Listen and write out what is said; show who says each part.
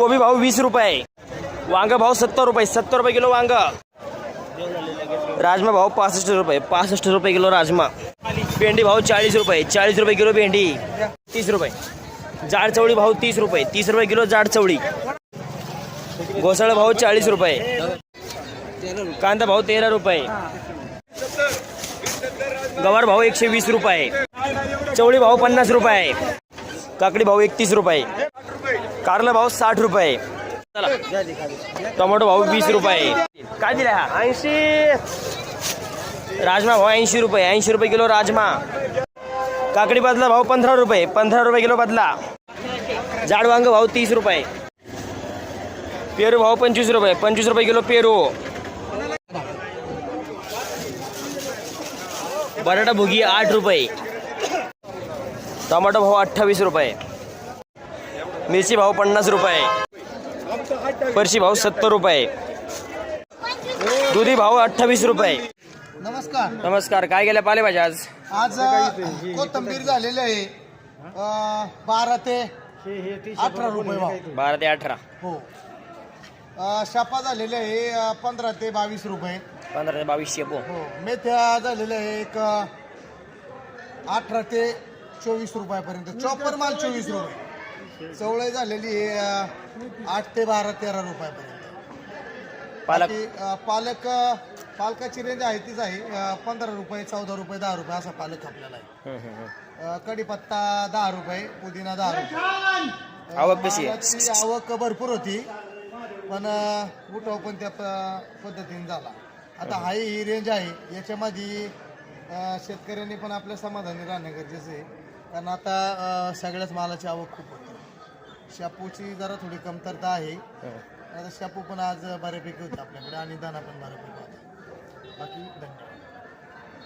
Speaker 1: कोबी भाव वीस रुपये। वांग भाव सत्तर रुपये सत्तर रुपये किलो वांग। राजमा भाव पासष्ट रुपये पासष्ट रुपये किलो राजमा। भेंडी भाव चाळीस रुपये चाळीस रुपये किलो भेंडी, तीस रुपये। जाड चवळी भाव तीस रुपये तीस रुपये किलो जाड चवळी। घोसाळ भाव चाळीस रुपये। कांदा भाव तेरा रुपये। गवार भाव एकशे वीस रुपये। चवळी भाव पन्नास रुपये। काकडी भाव एकतीस रुपये। कारला भाव साठ रुपये. चला. टोमॅटो भाव वीस रुपये. काय दिला हा? ऐंशी. राजमा भाव ऐंशी रुपये. ऐंशी रुपये किलो राजमा. काकडी बदला भाव पंधरा रुपये. पंधरा रुपये किलो बदला. जाड वांग भाव तीस रुपये. पेरू भाव पंचवीस रुपये. पंचवीस रुपये किलो पेरू. बटाटा भुगी आठ रुपये. टमाटो भाव अठ्ठावीस रुपये. मिरची भाव पन्नास रुपये. परशी भाव सत्तर रुपये. दुधी भाव अठ्ठावीस रुपये.
Speaker 2: नमस्कार.
Speaker 1: नमस्कार काय गेल्या पालेभाज्या आज?
Speaker 2: आज कोथंबीर झालेले आहे. बारा ते अठरा रुपये भाव.
Speaker 1: बारा ते अठरा.
Speaker 2: हो. शापा झालेले आहे पंधरा ते बावीस रुपये.
Speaker 1: पंधरा ते बावीस शेपो.
Speaker 2: हो. मेथ्या झालेल्या आहे एक अठरा ते चोवीस रुपयापर्यंत. चॉपर माल चोवीस रुपये. चवळी झालेली आहे आठ ते बारा तेरा रुपयापर्यंत.
Speaker 1: पालक?
Speaker 2: पालक पालकाची रेंज आहे तीच आहे. पंधरा रुपये चौदा रुपये दहा रुपये असा पालक आपल्याला आहे. कढीपत्ता दहा रुपये पुदिना दहा रुपये.
Speaker 1: आवक कशी
Speaker 2: आवक भरपूर होती पण उठाव पण त्या पद्धतीने झाला. आता हाही ही रेंज आहे. याच्यामध्ये शेतकऱ्यांनी पण आपल्या समाधानी राहणं गरजेचं आहे. कारण आता अ, सगळ्याच मालाची आवक खूप होती. शापूची जरा थोडी कमतरता आहे. आता शापू पण आज बऱ्यापैकी होती आपल्याकडे आणि दाना पण बऱ्यापैकी होता. बाकी धन्यवाद.